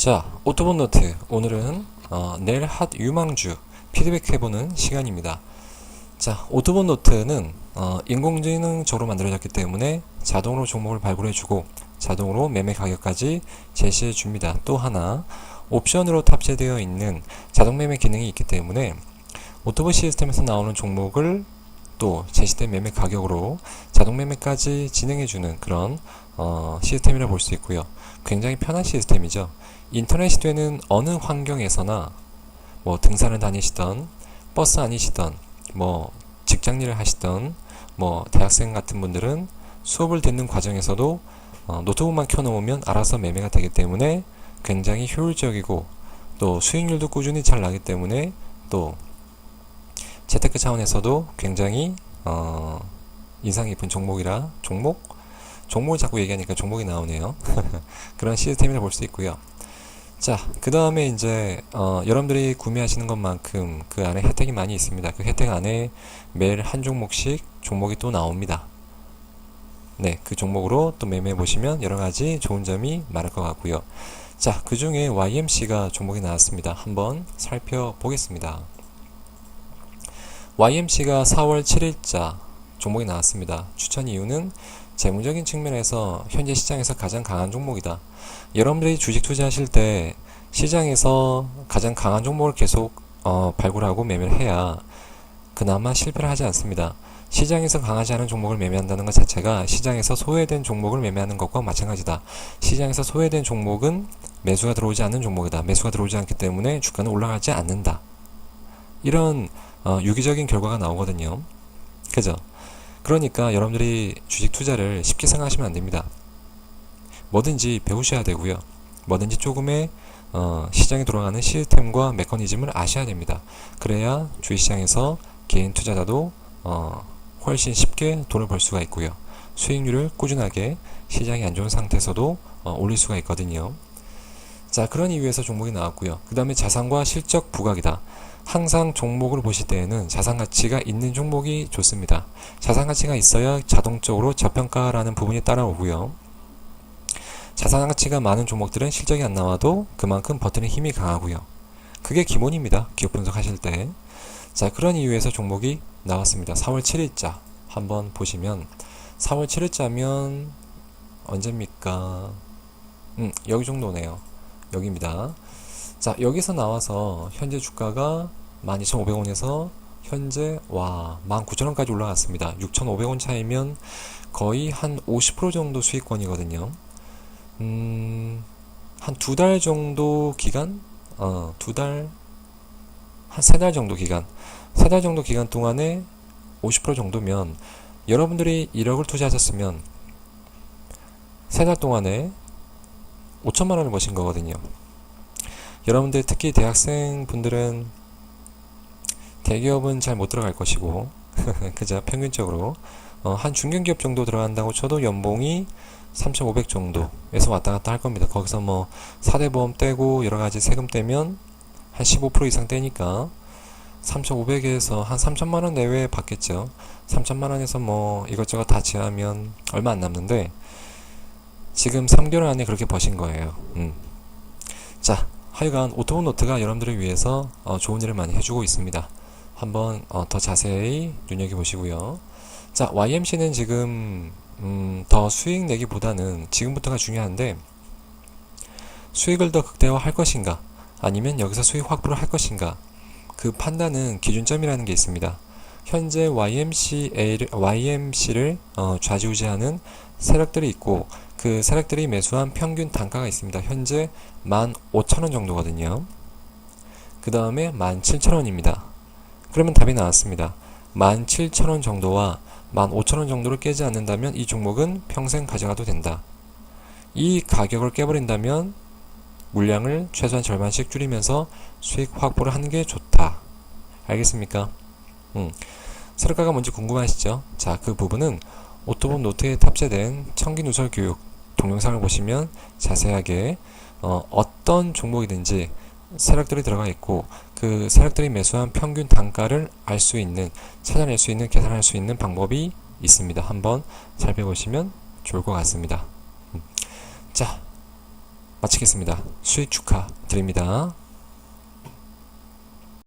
자, 오토본 노트. 오늘은 어, 내일 핫 유망주 피드백 해보는 시간입니다. 자, 오토본 노트는 어, 인공지능적으로 만들어졌기 때문에 자동으로 종목을 발굴해주고 자동으로 매매 가격까지 제시해 줍니다. 또 하나, 옵션으로 탑재되어 있는 자동 매매 기능이 있기 때문에 오토본 시스템에서 나오는 종목을 또 제시된 매매 가격으로 자동 매매까지 진행해주는 그런 어, 시스템이라 볼 수 있고요. 굉장히 편한 시스템이죠. 인터넷이 되는 어느 환경에서나 뭐 등산을 다니시던 버스 아니시던 뭐 직장 일을 하시던 뭐 대학생 같은 분들은 수업을 듣는 과정에서도 어, 노트북만 켜놓으면 알아서 매매가 되기 때문에 굉장히 효율적이고 또 수익률도 꾸준히 잘 나기 때문에 또 재테크 차원에서도 굉장히 어, 인상 깊은 종목이라 종목 종목을 자꾸 얘기하니까 종목이 나오네요. 그런 시스템이라 볼수 있고요. 자, 그 다음에 이제 어, 여러분들이 구매하시는 것만큼 그 안에 혜택이 많이 있습니다. 그 혜택 안에 매일 한 종목씩 종목이 또 나옵니다. 네, 그 종목으로 또 매매해 보시면 여러 가지 좋은 점이 많을 것 같고요. 자, 그 중에 YMC가 종목이 나왔습니다. 한번 살펴보겠습니다. YMC가 4월 7일자 종목이 나왔습니다. 추천 이유는 재무적인 측면에서 현재 시장에서 가장 강한 종목이다. 여러분들이 주식 투자하실 때 시장에서 가장 강한 종목을 계속 어, 발굴하고 매매를 해야 그나마 실패를 하지 않습니다. 시장에서 강하지 않은 종목을 매매한다는 것 자체가 시장에서 소외된 종목을 매매하는 것과 마찬가지다. 시장에서 소외된 종목은 매수가 들어오지 않는 종목이다. 매수가 들어오지 않기 때문에 주가는 올라가지 않는다. 이런 어, 유기적인 결과가 나오거든요. 그죠? 그러니까 여러분들이 주식 투자를 쉽게 생각하시면 안 됩니다. 뭐든지 배우셔야 되고요. 뭐든지 조금의 어, 시장에 돌아가는 시스템과 메커니즘을 아셔야 됩니다. 그래야 주식시장에서 개인 투자자도 어, 훨씬 쉽게 돈을 벌 수가 있고요. 수익률을 꾸준하게 시장이 안 좋은 상태에서도 어, 올릴 수가 있거든요. 자, 그런 이유에서 종목이 나왔고요. 그 다음에 자산과 실적 부각이다. 항상 종목을 보실 때에는 자산 가치가 있는 종목이 좋습니다. 자산 가치가 있어야 자동적으로 저평가라는 부분이 따라오고요. 자산 가치가 많은 종목들은 실적이 안 나와도 그만큼 버티는 힘이 강하고요. 그게 기본입니다. 기업 분석하실 때. 자, 그런 이유에서 종목이 나왔습니다. 4월 7일자 한번 보시면 4월 7일자면 언제입니까? 음, 여기 정도네요. 여기입니다. 자, 여기서 나와서 현재 주가가 12,500원에서 현재 와 19,000원까지 올라갔습니다. 6,500원 차이면 거의 한 50% 정도 수익권이거든요. 음, 한 두 달 정도 기간? 어, 두 달, 한 세 달 정도 기간. 세 달 정도 기간 동안에 50% 정도면 여러분들이 1억을 투자하셨으면 세 달 동안에 5천만 원을 버신 거거든요. 여러분들 특히 대학생 분들은 대기업은 잘 못 들어갈 것이고 그죠 평균적으로 어, 한 중견기업 정도 들어간다고 쳐도 연봉이 3,500 정도에서 왔다 갔다 할 겁니다. 거기서 뭐 사대보험 떼고 여러 가지 세금 떼면 한 15% 이상 떼니까 3,500에서 한 3천만 원 내외 받겠죠. 3천만 원에서 뭐 이것저것 다 제하면 얼마 안 남는데 지금 3개월 안에 그렇게 버신 거예요. 음. 자, 하여간 오토본 노트가 여러분들을 위해서 어, 좋은 일을 많이 해주고 있습니다. 한번 어, 더 자세히 눈여겨보시고요. 자, YMC는 지금 음, 더 수익 내기보다는 지금부터가 중요한데 수익을 더 극대화할 것인가 아니면 여기서 수익 확보를 할 것인가 그 판단은 기준점이라는 게 있습니다. 현재 YMCA를, YMC를 어, 좌지우지하는 세력들이 있고 그 세력들이 매수한 평균 단가가 있습니다. 현재 15,000원 정도거든요. 그 다음에 17,000원입니다. 그러면 답이 나왔습니다. 17,000원 정도와 15,000원 정도를 깨지 않는다면 이 종목은 평생 가져가도 된다. 이 가격을 깨버린다면 물량을 최소한 절반씩 줄이면서 수익 확보를 하는 게 좋다. 알겠습니까? 음. 세력가가 뭔지 궁금하시죠? 자, 그 부분은 오토본 노트에 탑재된 청기 누설 교육 동영상을 보시면 자세하게 어, 어떤 종목이든지 세력들이 들어가 있고 그 세력들이 매수한 평균 단가를 알 수 있는 찾아낼 수 있는 계산할 수 있는 방법이 있습니다. 한번 살펴보시면 좋을 것 같습니다. 음. 자 마치겠습니다. 수익 축하드립니다.